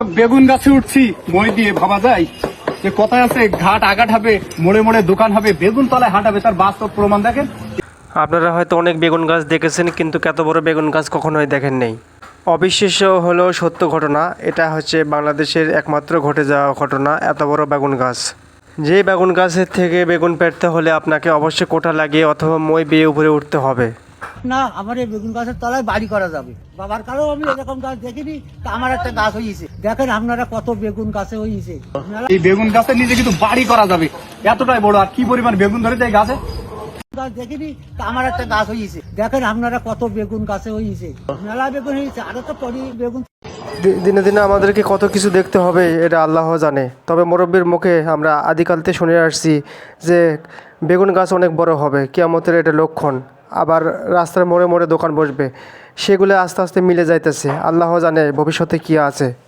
বেগুন গাছে উঠছি, মই দিয়ে ভাবা যায় যে কথায় আছে, ঘাট আঘাট হবে, মোড়ে মোড়ে দোকান হবে, বেগুন তলায় হাঁটাবে, তার বাস্তব প্রমাণ দেখেন। আপনারা হয়তো অনেক বেগুন গাছ দেখেছেন, কিন্তু এত বড় বেগুন গাছ কখনোই দেখেন নেই। অবিশ্বাস্য হলো সত্য ঘটনা, এটা হচ্ছে বাংলাদেশের একমাত্র ঘটে যাওয়া ঘটনা, এত বড় বেগুন গাছ। যে বেগুন গাছের থেকে বেগুন পেরতে হলে আপনাকে অবশ্যই কোটা লাগিয়ে অথবা মই বেয়ে উপরে উঠতে হবে। না আমার এই বেগুন গাছের তলায় বাড়ি করা যাবে। বাবার কালেও আমি এরকম গাছ দেখিনি তা আমার একটা গাছ হয়েছে দেখেন আপনারা কত বেগুন গাছে হয়েছে এই বেগুন গাছের নিচে কিন্তু বাড়ি করা যাবে। এতটাই বড় আর কি পরিমাণ বেগুন ধরে যায় গাছে? গাছ দেখিনি তা আমার একটা গাছ হয়েছে দেখেন আপনারা কত বেগুন গাছে হয়েছে মেলা বেগুন হয়েছে আরও তো পরি বেগুন দিনে দিনে আমাদেরকে কত কিছু দেখতে হবে এটা আল্লাহ জানে। তবে মুরব্বীর মুখে আমরা আদিকালতে শুনে আসছি যে বেগুন গাছ অনেক বড় হবে কিয়ামতের এটা লক্ষণ। আবার রাস্তার মোড়ে মোড়ে দোকান বসবে। সেগুলো আস্তে আস্তে মিলে যাইতেছে। আল্লাহ জানে ভবিষ্যতে কী আছে।